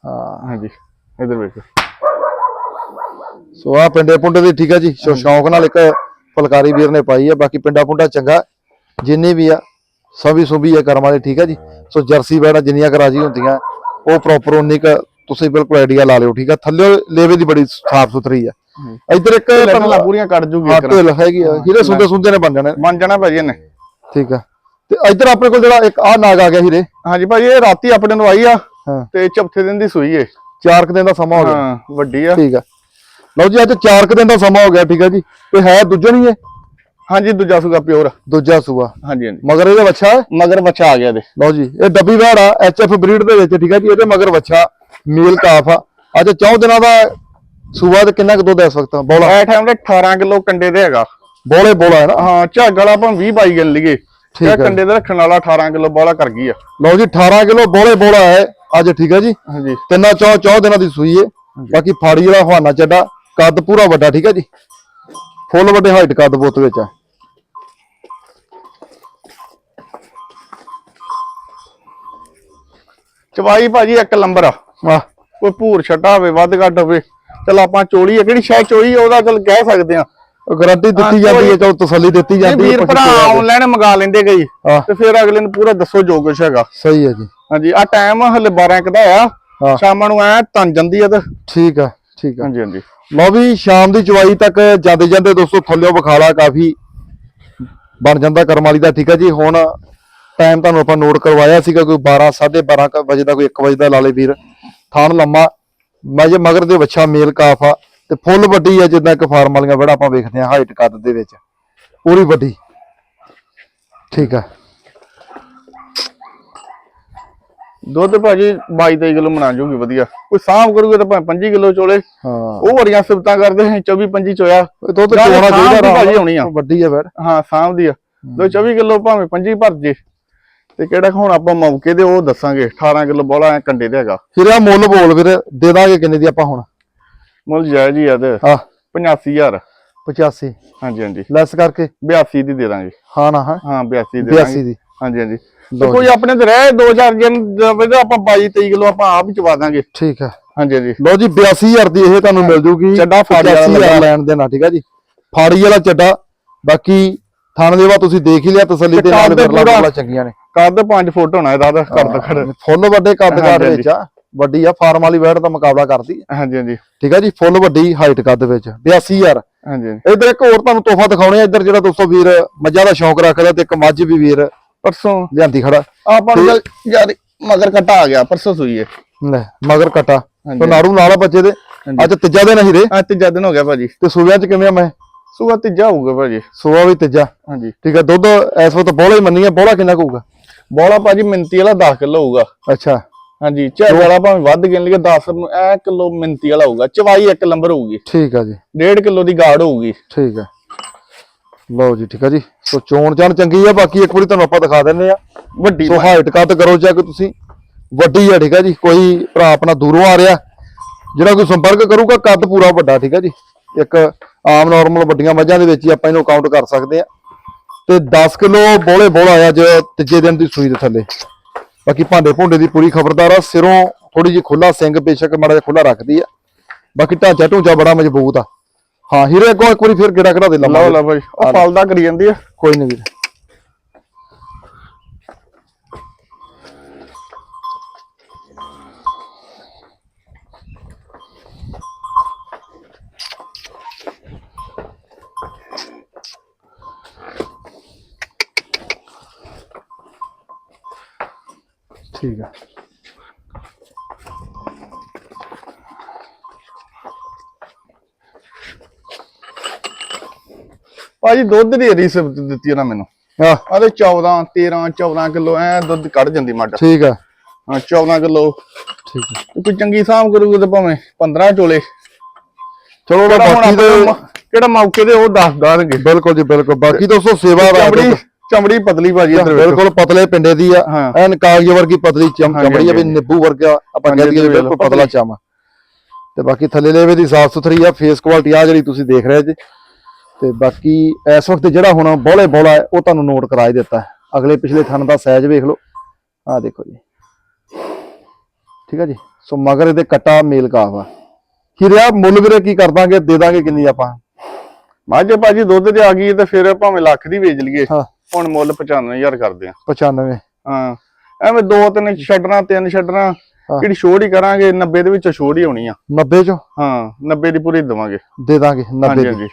ਹਾਂ। ਹਾਂਜੀ ਇੱਧਰ ਵੇਖ ਸੋ ਆ ਪਿੰਡੇ ਪੁੰਡੇ ਦੀ ਠੀਕ ਆ ਜੀ। ਸੋ ਸ਼ੌਂਕ ਨਾਲ ਇੱਕ ਫਲਕਾਰੀ ਵੀਰ ਨੇ ਪਾਈ ਆ। ਬਾਕੀ ਪਿੰਡਾ ਪੁੰਡਾ ਚੰਗਾ ਜਿੰਨੇ ਵੀ ਆ ਸਭੀ ਸੁਭੀ ਆ ਕਰਮ ਵਾਲੇ ਠੀਕ ਆ ਜੀ। ਸੋ ਜਰਸੀ ਬੈੜਾ ਜਿੰਨੀਆਂ ਕੁ ਰਾਜੀ ਹੁੰਦੀਆਂ ਉਹ ਪ੍ਰੋਪਰ ਉਨੀ ਕ ਤੁਸੀਂ ਬਿਲਕੁਲ ਆਈਡੀਆ ਲਾ ਲਿਓ ਠੀਕ ਆ। ਥੱਲੇ ਲੇਵੇ ਦੀ ਬੜੀ ਸਾਫ਼ ਸੁਥਰੀ ਆ। ਇੱਧਰ ਇੱਕ ਢਿੱਲਾਂ ਪੂਰੀਆਂ ਕੱਢ ਜੂਗੀ ਇੱਕ ਢਿੱਲ ਹੈਗੀ ਆ। ਹੀਰੇ ਸੁੰਦੇ ਸੁੰਦੇ ਨੇ ਬਣ ਜਾਣੇ ਬਣ ਜਾਣਾ ਭਾਜੀ ਇਹਨੇ। ਠੀਕ ਆ। ਤੇ ਇੱਧਰ ਆਪਣੇ ਕੋਲ ਜਿਹੜਾ ਇੱਕ ਆ ਨਾਗ ਆ ਗਿਆ ਹੀਰੇ। ਹਾਂਜੀ ਭਾਜੀ ਇਹ ਰਾਤੀ ਆਪਣੇ ਨੂੰ ਆਈ ਆ ਤੇ ਚੌਥੇ ਦਿਨ ਦੀ ਸੂਈ ਏ। ਚਾਰ ਕੁ ਦਿਨ ਦਾ ਸਮਾਂ ਹੋ ਗਿਆ। ਹਾਂ ਵੱਡੀ ਆ। ਠੀਕ ਆ। ਲਓ ਜੀ ਅੱਜ ਚਾਰ ਕੁ ਦਿਨ ਦਾ ਸਮਾਂ ਹੋ ਗਿਆ ਠੀਕ ਆ ਜੀ। ਤੇ ਹੈ ਦੂਜਾ ਨਹੀਂ ਹੈ ਹਾਂਜੀ ਦੂਜਾ ਸੂਗਾ ਪਿਓਰ। ਦੂਜਾ ਸੂਆ। ਹਾਂਜੀ ਹਾਂਜੀ। ਮਗਰ ਇਹਦਾ ਬੱਚਾ ਹੈ ਮਗਰ ਬੱਚਾ ਆ ਗਿਆ ਦੇ ਲਓ ਜੀ ਇਹ ਡੱਬੀ ਵੈੜ ਆ ਐਚਐਫ ਬਰੀਡ ਦੇ ਵਿੱਚ ਠੀਕ ਆ ਜੀ। ਇਹਦੇ ਮਗਰ ਬੱਚਾ ਮੇਲ ਕਾਫ ਆ। ਅੱਜ ਚੌਂ ਦਿਨਾਂ ਦਾ ਸੂਆ ਤੇ ਕਿੰਨਾ ਕੁ ਦੁੱਧ ਹੈ ਇਸ ਵਕਤ? ਬੋਲਾ। ਐ ਟਾਈਮ ਤੇ 18 ਕਿਲੋ ਕੰਡੇ ਦੇ ਹੈਗਾ। ਬੋਲੇ ਬੋਲਾ ਹੈ ਨਾ? ਹਾਂ ਝੱਗ ਵਾਲਾ ਆਪਾਂ 20 22 ਗਿਣ ਲਈਏ ਠੀਕ ਹੈ। ਕੰਡੇ ਦੇ ਰੱਖਣ ਵਾਲਾ 18 ਕਿਲੋ ਬੋਲਾ ਕਰ ਗਈ ਆ। ਲਓ ਜੀ 18 ਕਿਲੋ ਬੋਲੇ ਬੋਲਾ ਹੈ। ਅੱਜ ਠੀਕ ਆ ਜੀ? ਹਾਂਜੀ। ਤਿੰਨਾਂ ਚੌ ਚੌ ਦਿਨਾਂ ਦੀ ਸੂਈ ਹੈ। ਬਾਕੀ ਫਾੜੀ ਵਾਲਾ ਹਵਾਨਾ ਚੱਡਾ। ਕੱਦ ਪੂਰਾ ਵੱਡਾ ਠੀਕ ਆ ਜੀ? ਫੁੱਲ ਵੱਡੇ ਹਾਈਟ ਕੱਦ ਬੋਤ ਵਿੱਚ ਆ। ਚਵਾਈ ਭਾਜੀ ਇੱਕ ਲੰਬਰ ਆ। ਕੋਈ ਭੂਰ ਛੱਟਾ ਹੋਵੇ ਵੱਧ ਘੱਟ ਹੋਵੇ। ਚਲ ਆਪਾਂ ਚੋਲੀ ਆ ਕਿਹੜੀ ਸ਼ੈ ਚੋਈ ਆ ਉਹਦਾ ਚਲ ਕਹਿ ਸਕਦੇ ਆ। ਗਾਰੰਟੀ ਦਿੱਤੀ ਜਾਂਦੀ ਹੈ ਚਲੋ ਤਸੱਲੀ ਦਿੱਤੀ ਜਾਂਦੀ ਹੈ ਵੀਰ ਭਰਾ ਆਨਲਾਈਨ ਮੰਗਾ ਲੈਂਦੇ ਗਈ ਹਾਂ। ਤੇ ਫਿਰ ਅਗਲੇ ਨੂੰ ਪੂਰਾ ਦੱਸੋ ਜੋ ਕੁਛ ਹੈਗਾ। ਸਹੀ ਹੈ ਜੀ। ਹਾਂਜੀ ਆ ਟਾਈਮ ਹਲੇ 12 ਇੱਕ ਦਾ ਆ। ਹਾਂ। ਸ਼ਾਮਾਂ ਨੂੰ ਐ ਤਨ ਜਾਂਦੀ ਆ ਤੇ। ਠੀਕ ਆ ਠੀਕ ਆ। ਹਾਂਜੀ ਹਾਂਜੀ। ਲਓ ਵੀ ਸ਼ਾਮ ਦੀ ਚਵਾਈ ਤੱਕ ਜਾਂਦੇ ਜਾਂਦੇ ਦੋਸਤੋ ਥੱਲਿਓ ਵਿਖਾਲਾ ਕਾਫੀ ਬਣ ਜਾਂਦਾ ਕਰਮ ਵਾਲੀ ਦਾ ਠੀਕ ਆ ਜੀ। ਹੁਣ ਟਾਈਮ ਤੁਹਾਨੂੰ ਆਪਾਂ ਨੋਟ ਕਰਵਾਇਆ ਸੀਗਾ ਕੋਈ 12 12:30 ਕੁ ਵਜੇ ਦਾ ਕੋਈ 1 ਵਜੇ ਦਾ ਲਾਲੇ ਵੀਰ। ਥਾਣ ਲੰਮਾ ਮੈਂ ਜੇ ਮਗਰ ਦੇ ਵੱਛਾ ਮੇਲ ਕਾਫ ਆ ਤੇ ਫੁੱਲ ਵੱਡੀ ਆ ਜਿੱਦਾਂ ਇੱਕ ਫਾਰਮ ਵਾਲੀਆਂ ਬੜਾ ਆਪਾਂ ਵੇਖਦੇ ਆ ਹਾਈਟ ਕੱਦ ਦੇ ਵਿੱਚ। ਪੂਰੀ ਵੱਡੀ। ਠੀਕ ਆ। ਦੁੱਧ ਭਾਜੀ 22 23 ਕਿਲੋ ਬਣਾ ਜੂਗੀ ਵਧੀਆ। ਕੋਈ ਸਾਂਭ ਕਰੂਗੇ ਤਾਂ ਭਾਵੇਂ 25 ਕਿਲੋ ਚੋਲੇ। ਹਾਂ। ਉਹ ਬੜੀਆਂ ਸਿਫਤਾਂ ਕਰਦੇ ਹੈ 24 25 ਚੋਇਆ। ਦੁੱਧ ਚੋਣਾ ਚਾਹੀਦਾ ਭਾਜੀ ਹੋਣੀ ਆ। ਵੱਡੀ ਆ ਬੈੜ ਹਾਂ ਸਾਂਭ ਦੀ ਆ ਦੋ 24 ਕਿਲੋ ਭਾਵੇਂ 25 ਭਰ ਜੇ। ਤੇ ਕਿਹੜਾ ਹੁਣ ਆਪਾਂ ਮੌਕੇ ਤੇ ਉਹ ਦੱਸਾਂਗੇ 18 ਕਿਲੋ ਬੋਲਾ ਐ ਕੰਡੇ ਤੇ ਹੈਗਾ। ਫਿਰ ਆ ਮੁੱਲ ਬੋਲ ਵੀਰ ਦੇ ਦਾਂਗੇ ਕਿੰਨੇ ਦੀ ਆਪਾਂ ਹੁਣ? ਮੁੱਲ ਜਾਇਜ਼ ਹੀ ਆ ਤੇ। ਆ 85000 85 ਹਾਂਜੀ ਹਾਂਜੀ। ਲੈਸ ਕਰਕੇ? 82 ਦੀ ਦੇ ਦਾਂਗੇ। ਹਾਂ ਨਾ ਹਾਂ। ਹਾਂ 82 ਦੇ 82 ਦਾਂਗੇ। ਦੀ। ਹਾਂਜੀ ਹਾਂਜੀ। ਕੋਈ ਆਪਣੇ ਤੇ ਰਹਿ ਦੋ ਚਾਰ ਦਿਨ ਦਵੇ ਤਾਂ ਆਪਾਂ 22 23 ਕਿਲੋ ਆਪਾਂ ਆਪ ਹੀ ਚਵਾ ਦਾਂਗੇ। ਠੀਕ ਆ। ਹਾਂਜੀ ਹਾਂਜੀ। ਲਓ ਜੀ 82000 ਦੀ ਇਹ ਤੁਹਾਨੂੰ ਮਿਲ ਜੂਗੀ। ਚੱਡਾ ਫਾੜੀ ਵਾਲਾ 85,000 ਲੱਗਾ। ਲੈਣ ਦੇਣਾ ਠੀਕ ਆ ਜੀ। ਫਾੜੀ ਵਾਲਾ ਚੱਡਾ। ਬਾਕੀ ਥਣ ਦੇਵਾ ਤੁਸੀਂ ਦੇਖ ਹੀ ਲਿਆ ਤਸੱਲੀ ਦੇ ਨਾਲ ਪੂਰਾ। ਵਿਰਲਾ ਚੰਗੀਆਂ ਨੇ। ਕੱਦ 5 ਫੁੱਟ ਹੋਣਾ ਇਹਦਾ ਤਾਂ ਕਰਦ ਖੜ। ਫੁੱਲ ਵੱਡੇ ਕੱਦ ਹਾਂਜੀ, ਵਿੱਚ ਆ। ਵੱਡੀ ਆ ਫਾਰਮ ਵਾਲੀ ਵੈੜ ਦਾ ਮੁਕਾਬਲਾ ਕਰਦੀ ਆ। ਹਾਂਜੀ ਹਾਂਜੀ। ਠੀਕ ਆ ਜੀ ਫੁੱਲ ਵੱਡੀ ਹਾਈਟ ਕੱਦ ਵਿੱਚ 82000 ਹਾਂਜੀ। ਇਧਰ ਇੱਕ ਹੋਰ ਤੁਹਾਨੂੰ ਤੋਹਫਾ ਦਿਖਾਉਣੇ ਆ ਇੱਧਰ ਜਿਹੜਾ ਦੋਸਤੋ ਵੀਰ ਮੱਝਾਂ ਦਾ ਸ਼ੌਂਕ ਰੱਖਦਾ ਤੇ ਇੱਕ ਮੱਝ ਵੀ ਵੀਰ ਪਰਸੋਂ। ਲਿਆਂਦੀ ਖੜਾ। ਆਪਾਂ ਨੂੰ ਯਾਰ ਮਗਰ ਕੱਟਾ ਆ ਗਿਆ ਪਰਸੋਂ ਸੂਈ ਹੈ ਲੈ ਮਗਰ ਕਟਾ। ਤੇ ਨਾੜੂ ਨਾਲ ਆ ਬੱਚੇ ਦੇ। ਅੱਜ ਤੀਜਾ ਦਿਨ ਹੀ ਦੇ ਆ ਤੀਜਾ ਦਿਨ ਹੋ ਗਿਆ ਭਾਜੀ। ਤੇ ਸੂਬਿਆਂ ਚ ਕਿਵੇਂ ਆ ਮੈਂ? ਸੂਆ ਤੀਜਾ ਹੋਊਗਾ ਭਾਜੀ। ਸੂਆ ਵੀ ਤੀਜਾ। ਹਾਂਜੀ। ਠੀਕ ਹੈ ਦੁੱਧ ਇਸ ਵਕਤ ਬੋਲਾ ਹੀ ਮੰਨੀ ਹੈ ਬੋਲਾ ਕਿੰਨਾ ਹੋਊਗਾ? ਬੋਲਾ ਭਾਜੀ ਮਿੰਤੀ ਵਾਲਾ 10 ਕਿਲੋ ਹੋਊਗਾ। ਅੱਛਾ। ਹਾਂਜੀ ਝੜ ਵਾਲਾ ਭਾਵੇਂ ਵੱਧ ਗਿਣ ਲਈਏ 10 ਨੂੰ ਐ ਕਿਲੋ ਮਿੰਤੀ ਵਾਲਾ ਹੋਊਗਾ। ਚਵਾਈ ਇੱਕ ਨੰਬਰ ਹੋਊਗੀ। ਠੀਕ ਆ ਜੀ। 1.5 ਕਿਲੋ ਦੀ ਗਾੜ ਹੋਊਗੀ। ਠੀਕ ਹੈ ਲਓ ਜੀ ਠੀਕ ਆ ਜੀ। ਸੋ ਚੋਣ ਚਾਣ ਚੰਗੀ ਆ ਬਾਕੀ ਇੱਕ ਵਾਰੀ ਤੁਹਾਨੂੰ ਆਪਾਂ ਦਿਖਾ ਦਿੰਨੇ ਆ। ਵੱਡੀ ਸੋ ਹਾਈਟ ਕੱਦ ਕਰੋ ਚੈੱਕ ਤੁਸੀਂ। ਵੱਡੀ ਆ ਠੀਕ ਆ ਜੀ। ਕੋਈ ਭਰਾ ਆਪਣਾ ਦੂਰੋਂ ਆ ਰਿਹਾ। ਜਿਹੜਾ ਕੋਈ ਸੰਪਰਕ ਕਰੂਗਾ ਕੱਦ ਪੂਰਾ ਵੱਡਾ ਠੀਕ ਆ ਜੀ। ਇੱਕ ਆਮ ਨਾਰਮਲ ਵੱਡੀਆਂ ਮੱਝਾਂ ਦੇ ਵਿੱਚ ਹੀ ਆਪਾਂ ਇਹਨੂੰ ਕਾਊਂਟ ਕਰ ਸਕਦੇ ਆ। ਤੇ 10 ਕਿਲੋ ਬੋਲੇ ਬੋਲਾ ਆ ਅੱਜ ਤੀਜੇ ਦਿਨ ਦੀ ਸੂਈ ਦੇ ਥੱਲੇ। ਬਾਕੀ ਭਾਂਡੇ ਭੁੰਡੇ ਦੀ ਪੂਰੀ ਖਬਰਦਾਰ ਆ ਸਿਰੋਂ ਥੋੜੀ ਜਿਹੀ ਖੁੱਲਾ ਸਿੰਘ ਬੇਸ਼ੱਕ ਮਾੜਾ ਜਿਹਾ ਖੁੱਲਾ ਰੱਖਦੀ ਆ। ਬਾਕੀ ਢਾਂਚਾ ਢੂੰਚਾ ਬੜਾ ਮਜ਼ਬੂਤ ਆ। ਹਾਂ ਹੀਰੇ ਅੱਗੋਂ ਇੱਕ ਵਾਰੀ ਫਿਰ ਗੇੜਾ ਕਢਾ ਦੇ ਲਓ ਲੰਮਾ ਲਓ ਭਾਜੀ ਉਹ ਫਲਦਾ ਕਰੀ ਜਾਂਦੀ ਆ। ਕੋਈ ਨਹੀਂ ਵੀਰ ਠੀਕ ਹੈ ਭਾਜੀ ਦੁੱਧ ਦੀ ਰਿਸਿਪਟ ਦਿੱਤੀ ਉਹਨਾਂ ਮੈਨੂੰ। ਆ ਆਦੇ 14 13 14 ਕਿਲੋ ਐ ਦੁੱਧ ਕੱਢ ਜਾਂਦੀ ਮੱਝ ਠੀਕ ਆ। ਹਾਂ 14 ਕਿਲੋ। ਠੀਕ ਆ। ਕੋਈ ਚੰਗੀ ਸਾਂਭ ਕਰੂਗਾ ਤੇ ਭਾਵੇਂ 15 ਚੋਲੇ। ਚਲੋ ਹੁਣ ਬਾਕੀ ਦੇ ਕਿਹੜਾ ਮੌਕੇ ਤੇ ਉਹ ਦੱਸ ਦਾਂਗੇ ਬਿਲਕੁਲ ਜੀ ਬਿਲਕੁਲ। ਬਾਕੀ ਦੋਸਤੋ ਸੇਵਾ ਦਾ ਚਮੜੀ ਚਮੜੀ ਪਤਲੀ ਭਾਜੀ ਇੱਧਰ ਬਿਲਕੁਲ ਪਤਲੇ ਪਿੰਡੇ ਦੀ ਆ। ਐਨ ਕਾਗਜ਼ ਵਰਗੀ ਪਤਲੀ ਚਮੜੀ ਆ ਵੀ। ਨਿੱਬੂ ਵਰਗਾ ਆਪਾਂ ਕਹਿ ਦਈਏ ਬਿਲਕੁਲ। ਪਤਲਾ। ਚਾਮਾ ਤੇ ਬਾਕੀ ਥੱਲੇ ਲੇਵੇ ਦੀ ਸਾਫ਼ ਸੁਥਰੀ ਆ ਫੇਸ ਕੁਆਲਿਟੀ ਆ ਜਿਹੜੀ ਤੁਸੀਂ ਦੇਖ ਰਹੇ ਜੀ। ਤੇ ਬਾਕੀ ਇਸ ਵਕਤ ਜਿਹੜਾ ਹੁਣ ਬੋਲੇ ਬੋਲਾ ਹੈ ਉਹ ਤੁਹਾਨੂੰ ਨੋਟ ਕਰਾ ਹੀ ਦਿੱਤਾ ਹੈ। ਅਗਲੇ ਪਿਛਲੇ ਥਣ ਦਾ ਸਾਈਜ਼ ਵੇਖ ਲਓ। ਆ ਦੇਖੋ ਜੀ। ਠੀਕ ਆ ਜੀ? ਸੋ ਮਗਰ ਇਹਦੇ ਕੱਟਾ ਮੇਲ ਕਾਫ ਆ। ਹੀਰਿਆ ਮੁੱਲ ਵੀਰੇ ਕੀ ਕਰ ਦਾਂਗੇ? ਦੇ ਦਾਂਗੇ ਕਿੰਨੀ ਆਪਾਂ? ਮੱਝ ਭਾਜੀ ਦੁੱਧ ਤੇ ਆ ਗਈ ਤੇ ਫਿਰ ਭਾਵੇਂ ਲੱਖ ਦੀ ਵੇਚ ਲਈਏ। ਹਾਂ। ਹੁਣ ਮੁੱਲ 95000 ਕਰਦੇ ਆ। 95 ਹਾਂ। ਐਵੇਂ ਦੋ ਤਿੰਨ ਛੱਡਣਾ ਤਿੰਨ ਛੱਡਣਾ। ਹਾਂ। ਜਿਹੜੀ ਛੋੜ ਹੀ ਕਰਾਂਗੇ 90 ਦੇ ਵਿੱਚੋਂ ਛੋੜ ਹੀ ਹੋਣੀ ਆ। 90 ਚੋਂ? ਹਾਂ। 90 ਦੀ ਪੂਰੀ ਦੇਵਾਂਗੇ। ਦੇ ਦਾਂਗੇ 90 ਹਾਂਜੀ ਦੀ। ਹਾਂਜੀ।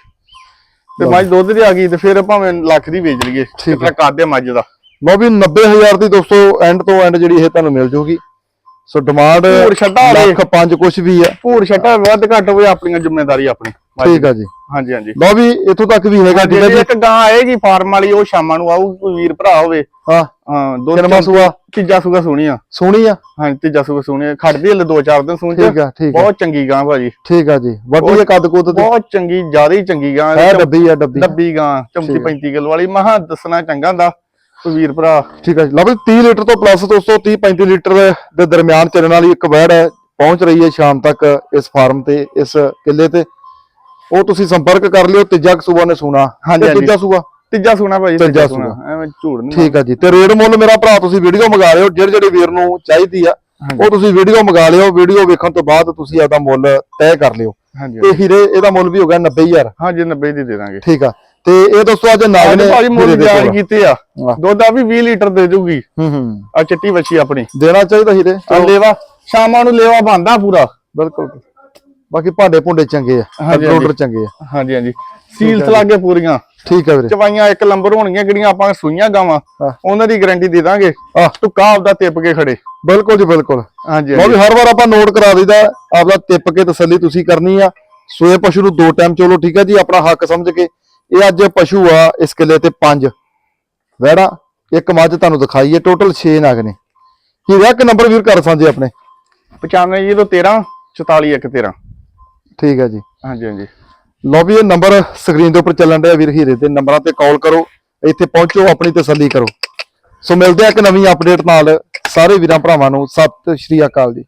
ਤੇ ਮੱਝ ਦੁੱਧ ਤੇ ਆ ਗਈ ਤੇ ਫਿਰ ਭਾਵੇਂ ਲੱਖ ਦੀ ਵੇਚ ਲਈਏ ਕਿਤਨਾ ਕਾਦੇ ਮੱਝ ਦਾ। ਲਓ ਵੀ 90000 ਦੀ ਦੋਸਤੋ ਐਂਡ ਤੋਂ ਐਂਡ ਜਿਹੜੀ ਇਹ ਤੁਹਾਨੂੰ ਮਿਲ ਜੂਗੀ। ਸੋ ਡਿਮਾਂਡ ਛੱਡਾ ਹੋਵੇ। ਲੱਖ ਪੰਜ ਕੁਛ ਵੀ ਹੈ। ਭੂਰ ਛੱਟਾ ਵੱਧ ਘੱਟ ਹੋਵੇ ਆਪਣੀਆਂ ਜ਼ਿੰਮੇਵਾਰੀ ਆਪਣੀ ਠੀਕ ਆ ਜੀ। ਹਾਂਜੀ ਹਾਂਜੀ। ਲਓ ਵੀ ਇੱਥੋਂ ਤੱਕ ਵੀ ਹੈਗਾ ਠੀਕ ਹੈ ਜੀ ਇੱਕ ਗਾਂ ਆਏਗੀ ਫਾਰਮ ਵਾਲੀ ਉਹ ਸ਼ਾਮਾਂ ਨੂੰ ਆਊ ਕੋਈ ਵੀਰ ਭਰਾ ਹੋਵੇ। ਹਾਂ। ਹਾਂ ਦੋ ਸੂਆ। ਤੀਜਾ ਸੂਗਾ ਸੋਹਣੀ ਆ। ਸੋਹਣੀ ਆ? ਹਾਂਜੀ ਤੀਜਾ ਸੂਗਾ ਸੋਹਣੀ ਆ। ਖੜਦੀ ਹਲੇ ਦੋ ਚਾਰ ਦਿਨ ਸੂਣ ਠੀਕ ਆ ਠੀਕ ਬਹੁਤ ਚੰਗੀ ਗਾਂ ਭਾਜੀ। ਠੀਕ ਆ ਜੀ। ਵੱਡੀ ਹੈ ਕੱਦ ਕੁੱਦ ਤੇ। ਬਹੁਤ ਚੰਗੀ ਜ਼ਿਆਦਾ ਹੀ ਚੰਗੀ ਗਾਂ। ਹੈ ਡੱਬੀ ਆ ਡੱਬੀ। ਡੱਬੀ ਗਾਂ 34 35 ਕਿਲੋ ਵਾਲੀ। ਮਹਾ ਦੱਸਣਾ ਚੰਗਾ ਹੁੰਦਾ ਕੋਈ ਵੀਰ ਭਰਾ। ਠੀਕ ਆ ਜੀ। ਲਓ ਵੀ 30 ਲੀਟਰ ਤੋਂ ਪਲੱਸ ਦੋਸਤੋ 30 35 ਲੀਟਰ ਦੇ ਦਰਮਿਆਨ ਚੱਲਣ ਵਾਲੀ ਇੱਕ ਵੈੜ ਹੈ। ਪਹੁੰਚ ਰਹੀ ਹੈ ਸ਼ਾਮ ਤੱਕ ਇਸ ਫਾਰਮ ਤੇ ਇਸ ਕਿੱਲੇ ਤੇ। ਉਹ ਤੁਸੀਂ ਸੰਪਰਕ ਕਰ ਲਿਓ ਤੀਜਾ ਸੂਬਾ ਨੇ ਸੁਣਾ। ਹਾਂਜੀ, ਹਾਂਜੀ। ਤੀਜਾ ਸੂਬਾ? ਤੀਜਾ ਸੂਣਾ ਭਾਜੀ ਤੀਜਾ ਐਵੇਂ ਝੂੜ ਨਹੀਂ ਠੀਕ ਆ ਜੀ। ਤੇ ਰੇਡ ਮੁੱਲ ਮੇਰਾ ਭਰਾ ਤੁਸੀਂ ਵੀਡੀਓ ਮੰਗਾ ਲਿਓ ਜਿਹੜੇ ਜਿਹੜੇ ਵੀਰ ਨੂੰ ਚਾਹੀਦੀ ਆ ਉਹ ਤੁਸੀਂ ਵੀਡੀਓ ਮੰਗਾ ਲਿਓ। ਵੀਡੀਓ ਵੇਖਣ ਤੋਂ ਬਾਅਦ ਤੁਸੀਂ ਆਪਦਾ ਮੁੱਲ ਤੈਅ ਕਰ ਲਿਓ। ਤੇ ਹੀਰੇ ਇਹਦਾ ਮੁੱਲ ਵੀ ਹੋ ਗਿਆ 90000 ਹਾਂਜੀ 90 ਦੀ ਦੇ ਦਾਂਗੇ। ਠੀਕ ਆ। ਤੇ ਇਹ ਦੋਸਤੋ ਅੱਜ ਨਾਗ ਨੇ ਭਾਜੀ ਮੁੱਲ ਜਾਇਜ਼। ਕੀਤੇ ਆ। ਦੁੱਧ ਆ ਵੀ 20 ਲੀਟਰ ਦੇ ਦੂਗੀ ਹੂੰ ਹੂੰ। ਆ ਚਿੱਟੀ ਵੱਛੀ ਆਪਣੀ। ਦੇਣਾ ਚਾਹੀਦਾ ਹੀਰੇ। ਲੇਵਾ ਸ਼ਾਮਾਂ ਨੂੰ ਲੇਵਾ ਬੰਦਾ ਪੂਰਾ। ਬਿਲਕੁਲ। ਬਾਕੀ ਭਾਂਡੇ ਭੁੰਡੇ ਚੰਗੇ ਆ ਆਰਡਰ ਚੰਗੇ ਆ। ਹਾਂਜੀ ਹਾਂਜੀ। ਸੀਲਸ ਲਾਗੇ ਪੂਰੀਆਂ। ਠੀਕ ਆ ਵੀਰੇ। ਚਵਾਈਆਂ ਇੱਕ ਨੰਬਰ ਹੋਣਗੀਆਂ ਜਿਹੜੀਆਂ ਆਪਾਂ ਸੂਈਆਂ ਗਾਵਾਂ ਹਾਂ। ਉਹਨਾਂ ਦੀ ਗਾਰੰਟੀ ਦੇ ਦਾਂਗੇ। ਟੁੱਕਾ ਆਪਦਾ ਤਿੱਪ ਕੇ ਖੜੇ। ਬਿਲਕੁਲ ਜੀ ਬਿਲਕੁਲ। ਹਾਂਜੀ ਲਓ ਵੀ ਹਰ ਵਾਰ ਆਪਾਂ ਨੋਟ ਕਰਾ ਦਈਦਾ ਆਪਦਾ ਟਿੱਪ ਕੇ ਤਸੱਲੀ ਤੁਸੀਂ ਕਰਨੀ ਆ। ਸੋਏ ਪਸ਼ੂ ਨੂੰ ਦੋ ਟਾਈਮ ਚੋਲੋ ਠੀਕ ਆ ਜੀ ਆਪਣਾ ਹੱਕ ਸਮਝ ਕੇ। ਇਹ ਅੱਜ ਪਸ਼ੂ ਆ ਇਸ ਕਿੱਲੇ ਤੇ ਪੰਜ। ਵੈੜਾ ਇੱਕ ਮੱਝ ਤੁਹਾਨੂੰ ਦਿਖਾਈ ਹੈ ਟੋਟਲ 6 ਨਗ ਨੇ। ਹੀਰਾ ਇੱਕ ਨੰਬਰ ਵੀਰ ਕਰ ਸਾਂਝੇ ਆਪਣੇ। 95 ਤੋਂ 13 44 1 13 ਠੀਕ ਹੈ ਜੀ। ਹਾਂਜੀ ਹਾਂਜੀ। ਲਓ ਵੀ ਇਹ ਨੰਬਰ ਸਕਰੀਨ ਦੇ ਉੱਪਰ ਚੱਲਣ ਡਿਆ ਵੀਰ ਹੀਰੇ ਦੇ। ਨੰਬਰਾਂ ਤੇ ਕਾਲ ਕਰੋ ਇੱਥੇ ਪਹੁੰਚੋ ਆਪਣੀ ਤਸੱਲੀ ਕਰੋ। ਸੋ ਮਿਲਦੇ ਆ ਇੱਕ ਨਵੀਂ ਅਪਡੇਟ ਨਾਲ। ਸਾਰੇ ਵੀਰਾਂ ਭਰਾਵਾਂ ਨੂੰ ਸਤਿ ਸ਼੍ਰੀ ਅਕਾਲ ਜੀ।